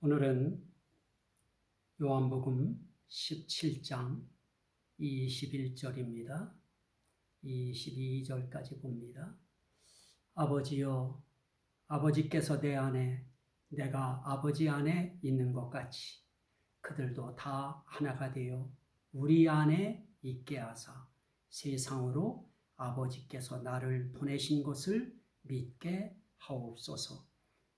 오늘은 요한복음 17장 21절입니다. 22절까지 봅니다. 아버지여, 아버지께서 내 안에, 내가 아버지 안에 있는 것 같이 그들도 다 하나가 되어 우리 안에 있게 하사 세상으로 아버지께서 나를 보내신 것을 믿게 하옵소서.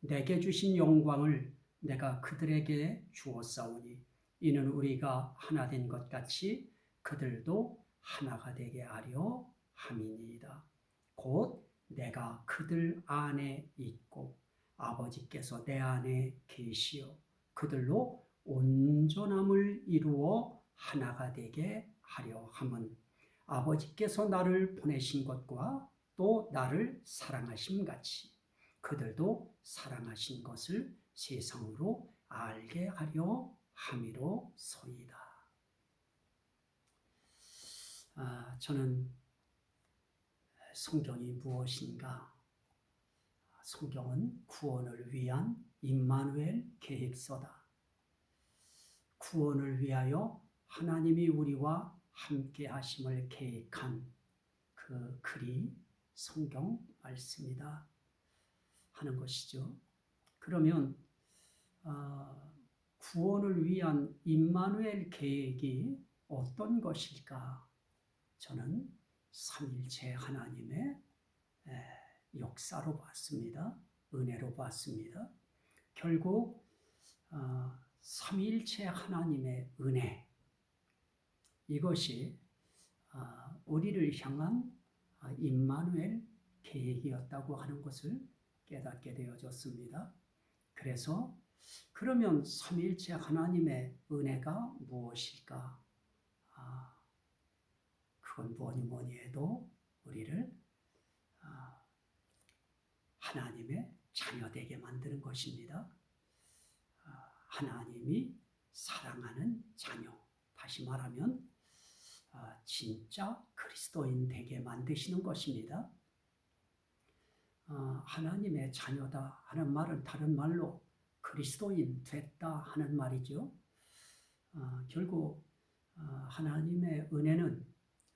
내게 주신 영광을 내가 그들에게 주었사오니 이는 우리가 하나 된 것 같이 그들도 하나가 되게 하려 함이니이다. 곧 내가 그들 안에 있고 아버지께서 내 안에 계시어 그들로 온전함을 이루어 하나가 되게 하려 함은 아버지께서 나를 보내신 것과 또 나를 사랑하심 같이 그들도 사랑하신 것을 세상으로 알게 하려 함이로 소이다. 아, 저는 성경이 무엇인가? 성경은 구원을 위한 임마누엘 계획서다. 구원을 위하여 하나님이 우리와 함께 하심을 계획한 그 글이 성경 말씀이다 하는 것이죠. 그러면 어, 구원을 위한 임마누엘 계획이 어떤 것일까? 저는 삼일체 하나님의 역사로 봤습니다. 은혜로 봤습니다. 결국 어, 삼일체 하나님의 은혜 이것이 어, 우리를 향한 임마누엘 계획이었다고 하는 것을 깨닫게 되어졌습니다. 그래서 그러면 삼일체 하나님의 은혜가 무엇일까? 아, 그건 뭐니 뭐니 해도 우리를 아, 하나님의 자녀되게 만드는 것입니다. 아, 하나님이 사랑하는 자녀. 다시 말하면 아, 진짜 그리스도인 되게 만드시는 것입니다. 아, 하나님의 자녀다 하는 말은 다른 말로 그리스도인 됐다 하는 말이죠. 어, 결국 어, 하나님의 은혜는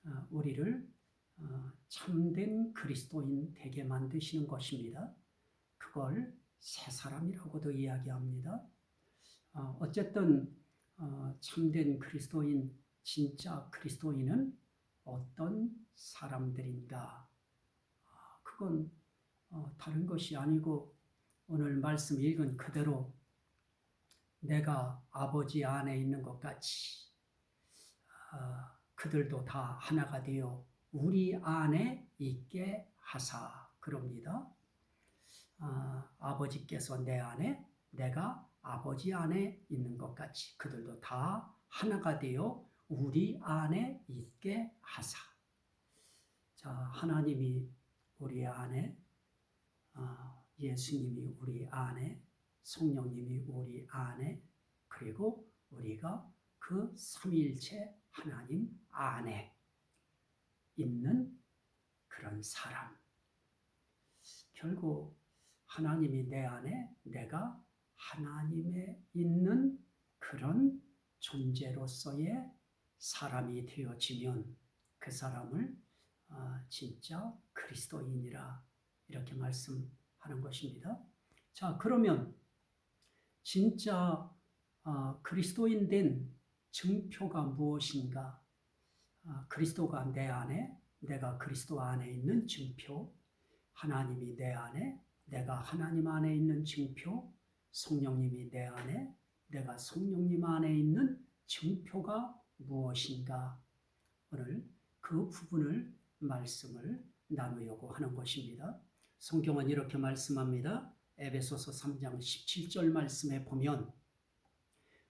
어, 우리를 참된 그리스도인 되게 만드시는 것입니다. 그걸 새 사람이라고도 이야기합니다. 어쨌든 참된 그리스도인, 진짜 그리스도인은 어떤 사람들인가? 그건 다른 것이 아니고 오늘 말씀 읽은 그대로 내가 아버지 안에 있는 것 같이 아, 그들도 다 하나가 되어 우리 안에 있게 하사 그럽니다. 아, 아버지께서 내 안에 내가 아버지 안에 있는 것 같이 그들도 다 하나가 되어 우리 안에 있게 하사. 자 하나님이 우리 안에 아, 예수님이 우리 안에, 성령님이 우리 안에, 그리고 우리가 그 삼일체 하나님 안에 있는 그런 사람. 결국 하나님이 내 안에 내가 하나님에 있는 그런 존재로서의 사람이 되어지면 그 사람을 아, 진짜 그리스도인이라 이렇게 말씀 하는 것입니다. 자, 그러면 진짜 어, 그리스도인 된 증표가 무엇인가? 어, 그리스도가 내 안에, 내가 그리스도 안에 있는 증표, 하나님이 내 안에, 내가 하나님 안에 있는 증표, 성령님이 내 안에, 내가 성령님 안에 있는 증표가 무엇인가? 오늘 그 부분을 말씀을 나누려고 하는 것입니다. 성경은 이렇게 말씀합니다. 에베소서 3장 17절 말씀에 보면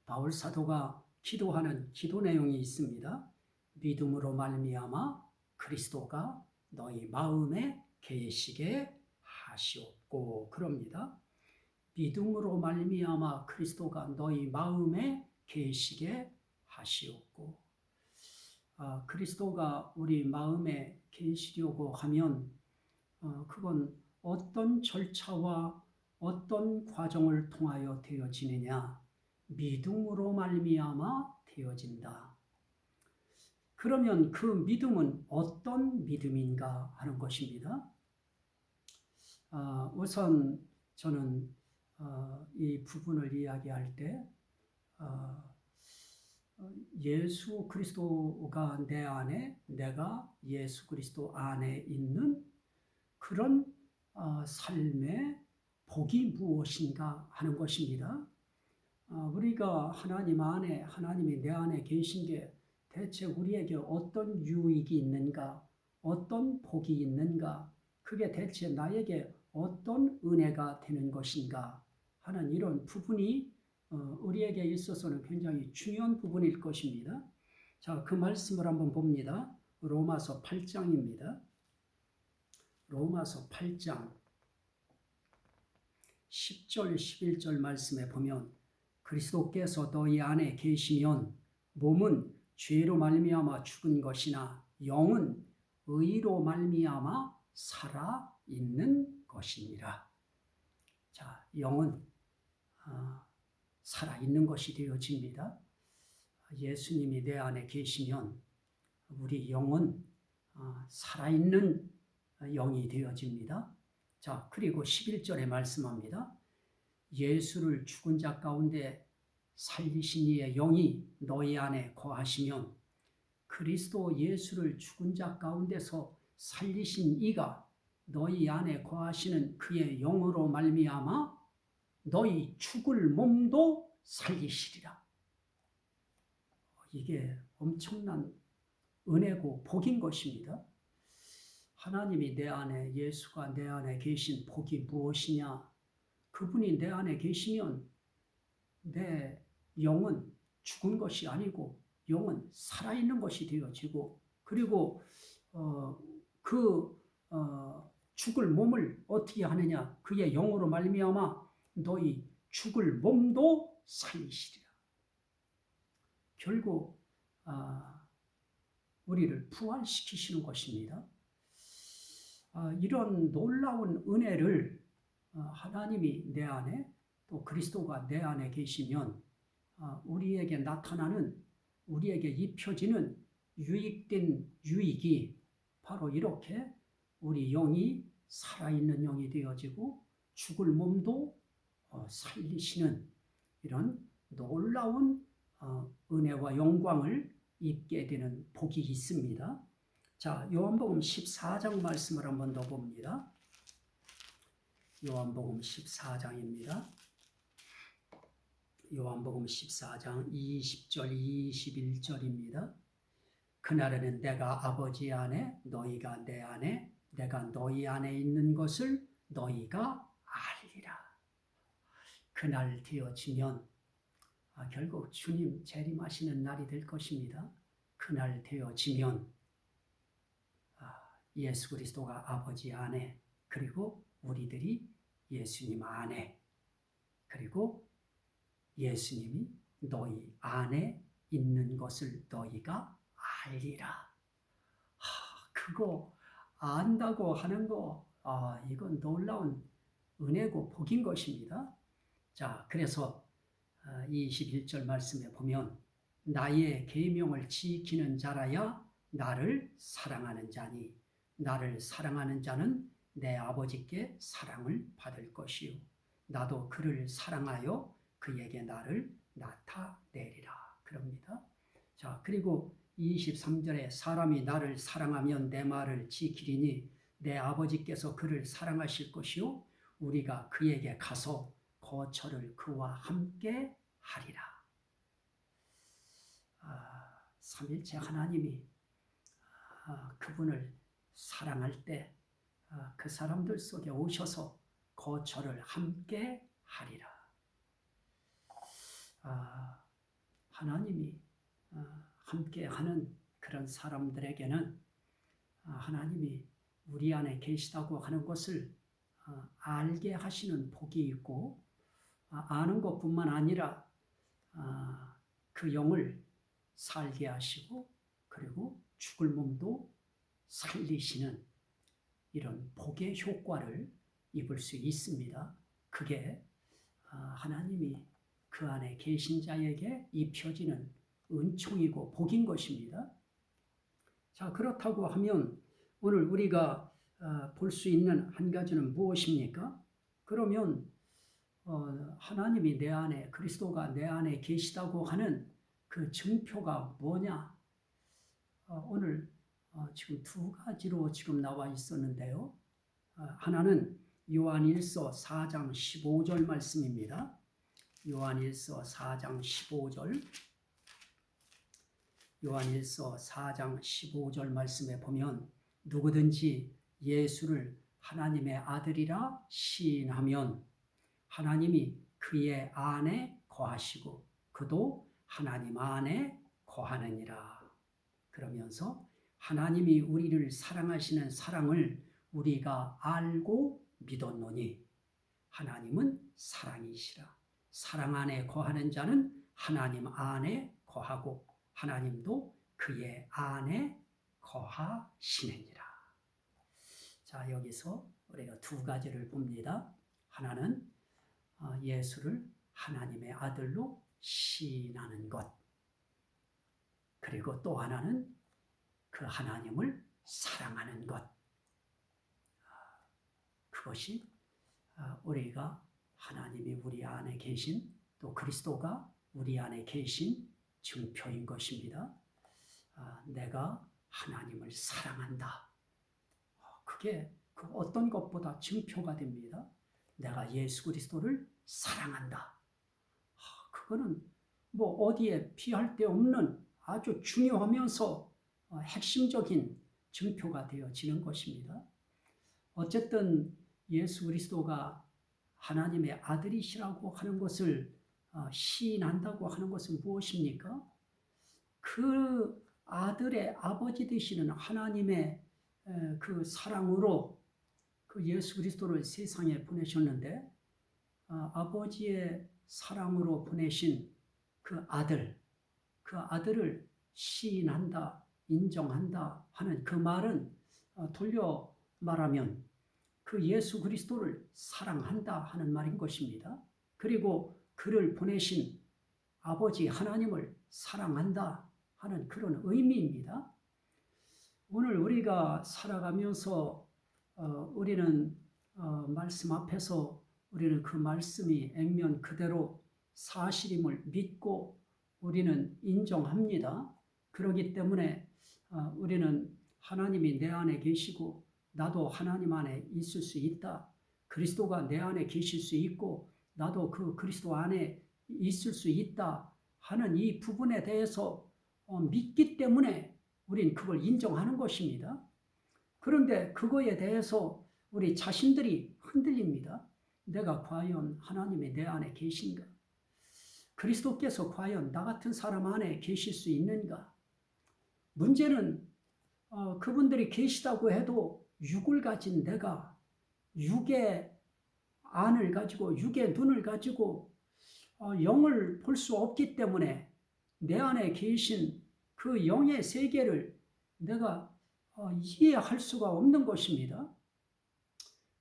바울 사도가 기도하는 기도 내용이 있습니다. 믿음으로 말미암아 그리스도가 너희 마음에 계시게 하시옵고 그럽니다. 믿음으로 말미암아 그리스도가 너희 마음에 계시게 하시옵고 아, 그리스도가 우리 마음에 계시려고 하면 어, 그건 어떤 절차와 어떤 과정을 통하여 되어지느냐? 믿음으로 말미암아 되어진다. 그러면 그 믿음은 어떤 믿음인가 하는 것입니다. 아, 우선 저는 어, 이 부분을 이야기할 때 어, 예수 그리스도가 내 안에 내가 예수 그리스도 안에 있는 그런 어, 삶의 복이 무엇인가 하는 것입니다. 우리가 하나님 안에 하나님이 내 안에 계신 게 대체 우리에게 어떤 유익이 있는가, 어떤 복이 있는가, 그게 대체 나에게 어떤 은혜가 되는 것인가 하는 이런 부분이 어, 우리에게 있어서는 굉장히 중요한 부분일 것입니다. 자, 그 말씀을 한번 봅니다. 로마서 8장입니다. 로마서 8장 10절 11절 말씀에 보면 그리스도께서 너희 안에 계시면 몸은 죄로 말미암아 죽은 것이나 영은 의로 말미암아 살아 있는 것이니라. 자, 영은 아, 살아 있는 것이 되어집니다. 예수님이 내 안에 계시면 우리 영은 아, 살아있는 영이 되어집니다. 자, 그리고 11절에 말씀합니다. 예수를 죽은 자 가운데 살리신 이의 영이 너희 안에 거하시면 그리스도 예수를 죽은 자 가운데서 살리신 이가 너희 안에 거하시는 그의 영으로 말미암아 너희 죽을 몸도 살리시리라. 이게 엄청난 은혜고 복인 것입니다. 하나님이 내 안에 예수가 내 안에 계신 복이 무엇이냐? 그분이 내 안에 계시면 내 영은 죽은 것이 아니고 영은 살아있는 것이 되어지고 그리고 어, 그 어, 죽을 몸을 어떻게 하느냐? 그의 영으로 말미암아 너희 죽을 몸도 살리시리라. 결국 아, 우리를 부활시키시는 것입니다. 아, 이런 놀라운 은혜를 아, 하나님이 내 안에 또 그리스도가 내 안에 계시면 아, 우리에게 나타나는 우리에게 입혀지는 유익된 유익이 바로 이렇게 우리 영이 살아있는 영이 되어지고 죽을 몸도 어, 살리시는 이런 놀라운 어, 은혜와 영광을 입게 되는 복이 있습니다. 자, 요한복음 14장 말씀을 한번 더 봅니다. 요한복음 14장입니다. 요한복음 14장 20절 21절입니다. 그날에는 내가 아버지 안에 너희가 내 안에 내가 너희 안에 있는 것을 너희가 알리라. 그날 되어지면 아, 결국 주님 재림하시는 날이 될 것입니다. 그날 되어지면 아, 예수 그리스도가 아버지 안에 그리고 우리들이 예수님 안에 그리고 예수님이 너희 안에 있는 것을 너희가 알리라. 하, 그거 안다고 하는 거, 아, 이건 놀라운 은혜고 복인 것입니다. 자, 그래서 21절 아, 말씀에 보면 나의 계명을 지키는 자라야 나를 사랑하는 자니 나를 사랑하는 자는 내 아버지께 사랑을 받을 것이요 나도 그를 사랑하여 그에게 나를 나타내리라 그럽니다. 자, 그리고 23절에 사람이 나를 사랑하면 내 말을 지키리니 내 아버지께서 그를 사랑하실 것이요 우리가 그에게 가서 거처를 그와 함께 하리라. 아, 삼일체 하나님이 아, 그분을 사랑할 때그 아, 사람들 속에 오셔서 거처를 함께 하리라. 아, 하나님이 아, 함께 하는 그런 사람들에게는 아, 하나님이 우리 안에 계시다고 하는 것을 아, 알게 하시는 복이 있고 아, 아는 것뿐만 아니라 그 영을 살게 하시고 그리고 죽을 몸도 살리시는 이런 복의 효과를 입을 수 있습니다. 그게 어, 하나님이 그 안에 계신 자에게 입혀지는 은총이고 복인 것입니다. 자, 그렇다고 하면 오늘 우리가 어, 볼수 있는 한 가지는 무엇입니까? 그러면 어, 하나님이 내 안에 그리스도가 내 안에 계시다고 하는 그 증표가 뭐냐? 어, 오늘 어, 지금 두 가지로 지금 나와 있었는데요. 어, 하나는 요한일서 4장 15절 말씀입니다. 요한일서 4장 15절 요한일서 4장 15절 말씀에 보면 누구든지 예수를 하나님의 아들이라 시인하면 하나님이 그의 안에 거하시고 그도 하나님 안에 거하느니라. 그러면서 하나님이 우리를 사랑하시는 사랑을 우리가 알고 믿었노니 하나님은 사랑이시라. 사랑 안에 거하는 자는 하나님 안에 거하고 하나님도 그의 안에 거하시느니라. 자, 여기서 우리가 두 가지를 봅니다. 하나는 어, 예수를 하나님의 아들로 시인하는 것. 그리고 또 하나는 그 하나님을 사랑하는 것. 아, 그것이 아, 우리가 하나님이 우리 안에 계신 또 그리스도가 우리 안에 계신 증표인 것입니다. 아, 내가 하나님을 사랑한다. 그게 그 어떤 것보다 증표가 됩니다. 내가 예수 그리스도를 사랑한다. 그거는 뭐 어디에 피할 데 없는 아주 중요하면서 어, 핵심적인 증표가 되어지는 것입니다. 어쨌든 예수 그리스도가 하나님의 아들이시라고 하는 것을 어, 시인한다고 하는 것은 무엇입니까? 그 아들의 아버지 되시는 하나님의 그 사랑으로 그 예수 그리스도를 세상에 보내셨는데 어, 아버지의 사랑으로 보내신 그 아들, 그 아들을 시인한다, 인정한다 하는 그 말은 어, 돌려 말하면 그 예수 그리스도를 사랑한다 하는 말인 것입니다. 그리고 그를 보내신 아버지 하나님을 사랑한다 하는 그런 의미입니다. 오늘 우리가 살아가면서 어, 우리는 어, 말씀 앞에서 우리는 그 말씀이 액면 그대로 사실임을 믿고 우리는 인정합니다. 그러기 때문에 어, 우리는 하나님이 내 안에 계시고 나도 하나님 안에 있을 수 있다. 그리스도가 내 안에 계실 수 있고 나도 그 그리스도 안에 있을 수 있다 하는 이 부분에 대해서 어, 믿기 때문에 우린 그걸 인정하는 것입니다. 그런데 그거에 대해서 우리 자신들이 흔들립니다. 내가 과연 하나님이 내 안에 계신가? 그리스도께서 과연 나 같은 사람 안에 계실 수 있는가? 문제는 어, 그분들이 계시다고 해도 육을 가진 내가 육의 안을 가지고 육의 눈을 가지고 어, 영을 볼 수 없기 때문에 내 안에 계신 그 영의 세계를 내가 어, 이해할 수가 없는 것입니다.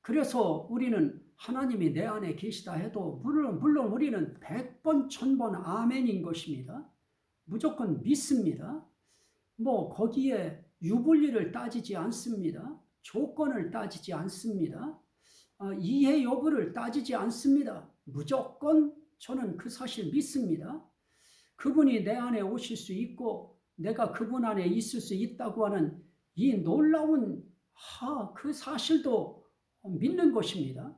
그래서 우리는 하나님이 내 안에 계시다 해도 물론, 물론 우리는 백번 천번 아멘인 것입니다. 무조건 믿습니다. 뭐 거기에 유불리를 따지지 않습니다. 조건을 따지지 않습니다. 어, 이해 여부를 따지지 않습니다. 무조건 저는 그 사실 믿습니다. 그분이 내 안에 오실 수 있고 내가 그분 안에 있을 수 있다고 하는 이 놀라운 하, 그 사실도 믿는 것입니다.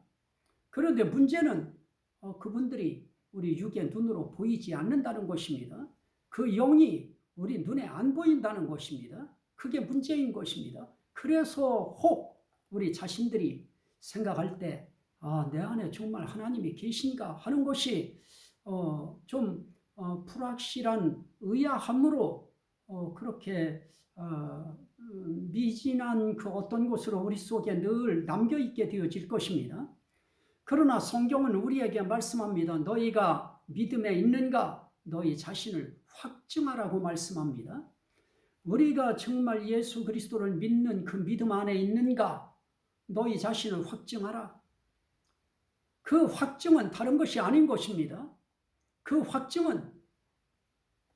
그런데 문제는 어, 그분들이 우리 육의 눈으로 보이지 않는다는 것입니다. 그 영이 우리 눈에 안 보인다는 것입니다. 그게 문제인 것입니다. 그래서 혹 우리 자신들이 생각할 때, 아, 내 안에 정말 하나님이 계신가 하는 것이 어, 좀 어, 불확실한 의아함으로 어, 그렇게 어, 미진한 그 어떤 것으로 우리 속에 늘 남겨 있게 되어질 것입니다. 그러나 성경은 우리에게 말씀합니다. 너희가 믿음에 있는가? 너희 자신을 확증하라고 말씀합니다. 우리가 정말 예수 그리스도를 믿는 그 믿음 안에 있는가? 너희 자신을 확증하라. 그 확증은 다른 것이 아닌 것입니다. 그 확증은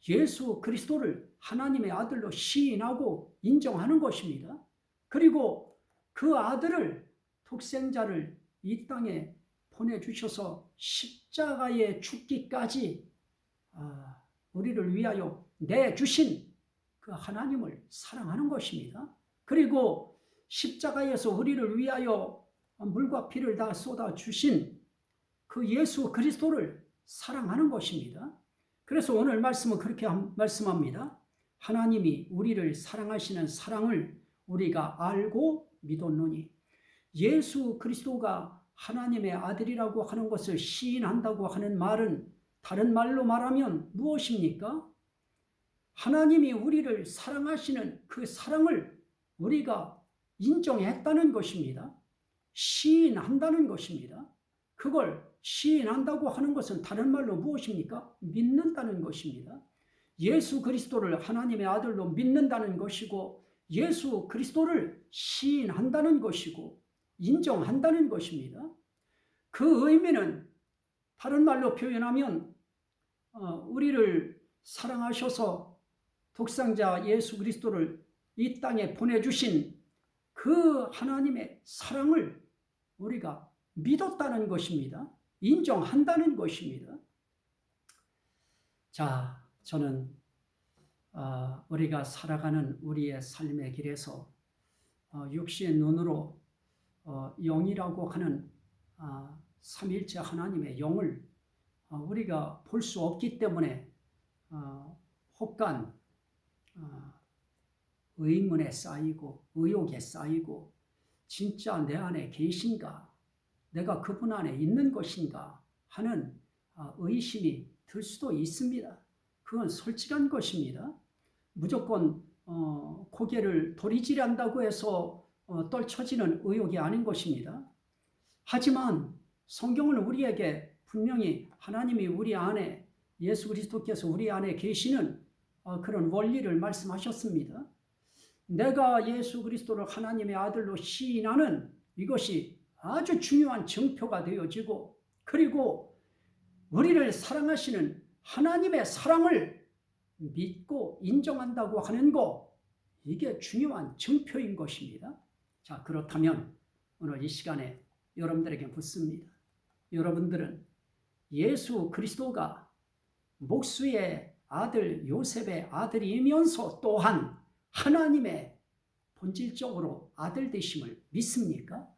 예수 그리스도를 하나님의 아들로 시인하고 인정하는 것입니다. 그리고 그 아들을 독생자를 이 땅에 보내주셔서 십자가에 죽기까지 아, 우리를 위하여 내 주신 그 하나님을 사랑하는 것입니다. 그리고 십자가에서 우리를 위하여 물과 피를 다 쏟아 주신 그 예수 그리스도를 사랑하는 것입니다. 그래서 오늘 말씀은 그렇게 말씀합니다. 하나님이 우리를 사랑하시는 사랑을 우리가 알고 믿었노니 예수 그리스도가 하나님의 아들이라고 하는 것을 시인한다고 하는 말은 다른 말로 말하면 무엇입니까? 하나님이 우리를 사랑하시는 그 사랑을 우리가 인정했다는 것입니다. 시인한다는 것입니다. 그걸 시인한다고 하는 것은 다른 말로 무엇입니까? 믿는다는 것입니다. 예수 그리스도를 하나님의 아들로 믿는다는 것이고 예수 그리스도를 시인한다는 것이고 인정한다는 것입니다. 그 의미는 다른 말로 표현하면 어, 우리를 사랑하셔서 독상자 예수 그리스도를 이 땅에 보내주신 그 하나님의 사랑을 우리가 믿었다는 것입니다. 인정한다는 것입니다. 자, 저는 어, 우리가 살아가는 우리의 삶의 길에서 어, 육신의 눈으로 어, 영이라고 하는 아, 삼일체 하나님의 영을 어, 우리가 볼 수 없기 때문에 어, 혹간 어, 의문에 쌓이고 의혹에 쌓이고 진짜 내 안에 계신가 내가 그분 안에 있는 것인가 하는 의심이 들 수도 있습니다. 그건 솔직한 것입니다. 무조건 고개를 도리질한다고 해서 떨쳐지는 의혹이 아닌 것입니다. 하지만 성경은 우리에게 분명히 하나님이 우리 안에 예수 그리스도께서 우리 안에 계시는 어, 그런 원리를 말씀하셨습니다. 내가 예수 그리스도를 하나님의 아들로 시인하는 이것이 아주 중요한 증표가 되어지고 그리고 우리를 사랑하시는 하나님의 사랑을 믿고 인정한다고 하는 것 이게 중요한 증표인 것입니다. 자 그렇다면 오늘 이 시간에 여러분들에게 묻습니다. 여러분들은 예수 그리스도가 목수의 아들 요셉의 아들이면서 또한 하나님의 본질적으로 아들 되심을 믿습니까?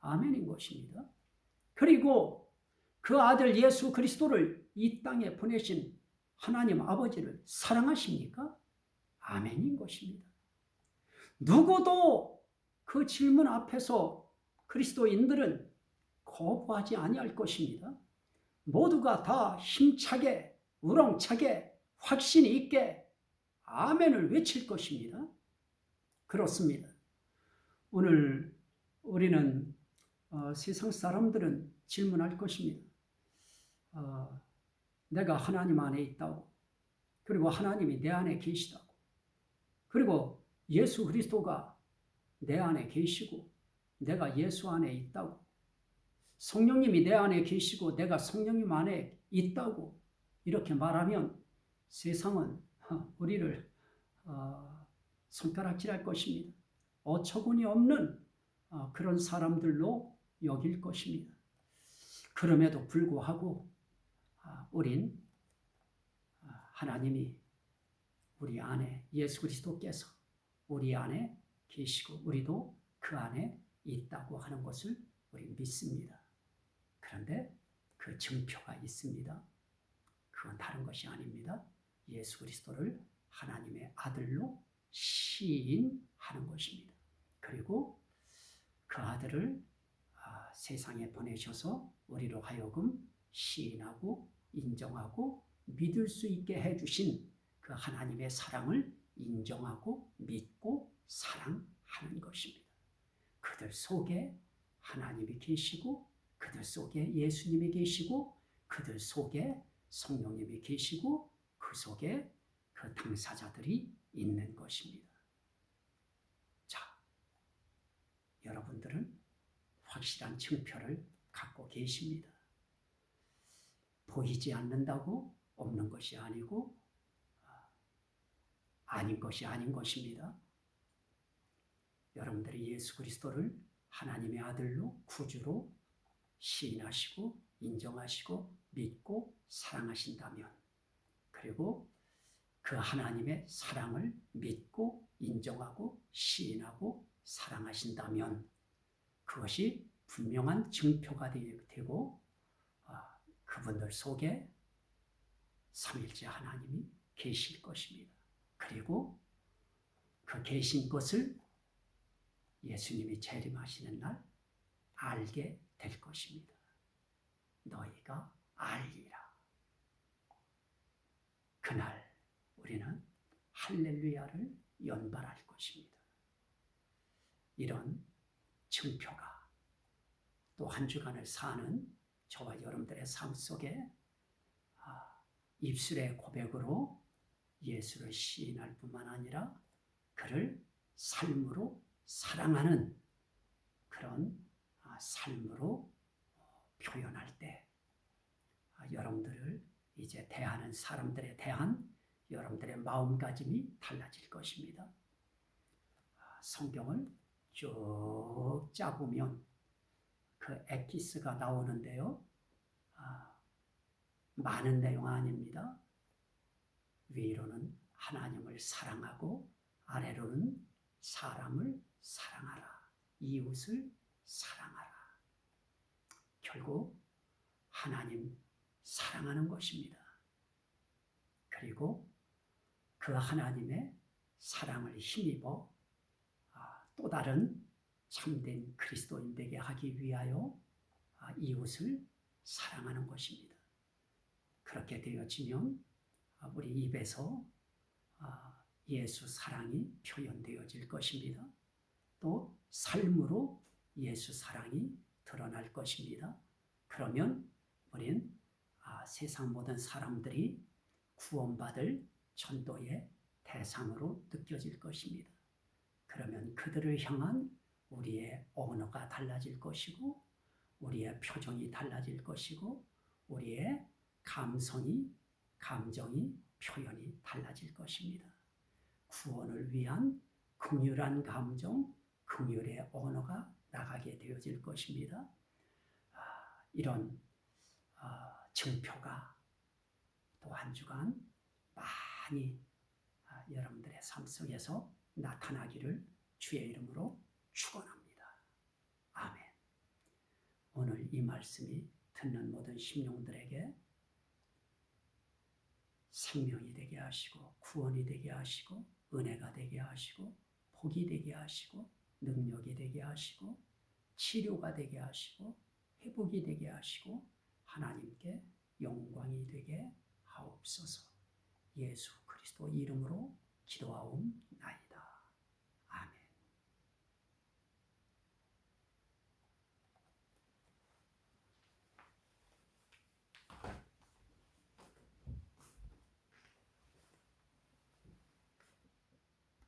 아멘인 것입니다. 그리고 그 아들 예수 그리스도를 이 땅에 보내신 하나님 아버지를 사랑하십니까? 아멘인 것입니다. 누구도 그 질문 앞에서 그리스도인들은 거부하지 아니할 것입니다. 모두가 다 힘차게 우렁차게 확신 있게 아멘을 외칠 것입니다. 그렇습니다. 오늘 우리는 어, 세상 사람들은 질문할 것입니다. 어, 내가 하나님 안에 있다고 그리고 하나님이 내 안에 계시다고 그리고 예수 그리스도가 내 안에 계시고 내가 예수 안에 있다고 성령님이 내 안에 계시고 내가 성령님 안에 있다고 이렇게 말하면 세상은 우리를 어, 손가락질할 것입니다. 어처구니 없는 어, 그런 사람들로 여길 것입니다. 그럼에도 불구하고 아, 우린 아, 하나님이 우리 안에 예수 그리스도께서 우리 안에 계시고 우리도 그 안에 있다고 하는 것을 우리 믿습니다. 그런데 그 증표가 있습니다. 그건 다른 것이 아닙니다. 예수 그리스도를 하나님의 아들로 시인하는 것입니다. 그리고 그 아들을 아, 세상에 보내셔서 우리로 하여금 시인하고 인정하고 믿을 수 있게 해주신 그 하나님의 사랑을 인정하고 믿고 사랑하는 것입니다. 그들 속에 하나님이 계시고 그들 속에 예수님이 계시고 그들 속에 성령님이 계시고 그 속에 그 당사자들이 있는 것입니다. 자, 여러분들은 확실한 증표를 갖고 계십니다. 보이지 않는다고 없는 것이 아니고 아, 아닌 것이 아닌 것입니다. 여러분들이 예수 그리스도를 하나님의 아들로 구주로 시인하시고 인정하시고 믿고 사랑하신다면 그리고 그 하나님의 사랑을 믿고 인정하고 시인하고 사랑하신다면 그것이 분명한 증표가 되고 아, 그분들 속에 삼일째 하나님이 계실 것입니다. 그리고 그 계신 것을 예수님이 재림하시는 날 알게 될 것입니다. 너희가 알리라. 그날 우리는 할렐루야를 연발할 것입니다. 이런 증표가 또 한 주간을 사는 저와 여러분들의 삶 속에 아, 입술의 고백으로 예수를 시인할 뿐만 아니라 그를 삶으로 사랑하는 그런 아, 삶으로 어, 표현할 때 아, 여러분들을 이제 대하는 사람들에 대한 여러분들의 마음가짐이 달라질 것입니다. 아, 성경을 쭉 짜보면 그 엑기스가 나오는데요. 아, 많은 내용 아닙니다. 위로는 하나님을 사랑하고 아래로는 사람을 사랑하라. 이웃을 사랑하라. 결국 하나님 사랑하는 것입니다. 그리고 그 하나님의 사랑을 힘입어 아, 또 다른 참된 그리스도인 되게 하기 위하여 아, 이웃을 사랑하는 것입니다. 그렇게 되어지면 아, 우리 입에서 예수 사랑이 표현되어질 것입니다. 또 삶으로 예수 사랑이 드러날 것입니다. 그러면 우리는 세상 모든 사람들이 구원받을 전도의 대상으로 느껴질 것입니다. 그러면 그들을 향한 우리의 언어가 달라질 것이고, 우리의 표정이 달라질 것이고, 우리의 감성이, 감정이, 표현이 달라질 것입니다. 구원을 위한 긍휼한 감정, 긍휼의 언어가 나가게 되어질 것입니다. 아, 이런 아, 증표가 또 한 주간 많이 아, 여러분들의 삶 속에서 나타나기를 주의 이름으로 축원합니다. 아멘. 오늘 이 말씀이 듣는 모든 심령들에게 생명이 되게 하시고 구원이 되게 하시고 은혜가 되게 하시고 복이 되게 하시고 능력이 되게 하시고 치료가 되게 하시고 회복이 되게 하시고 하나님께 영광이 되게 하옵소서. 예수 그리스도 이름으로 기도하옵나이다.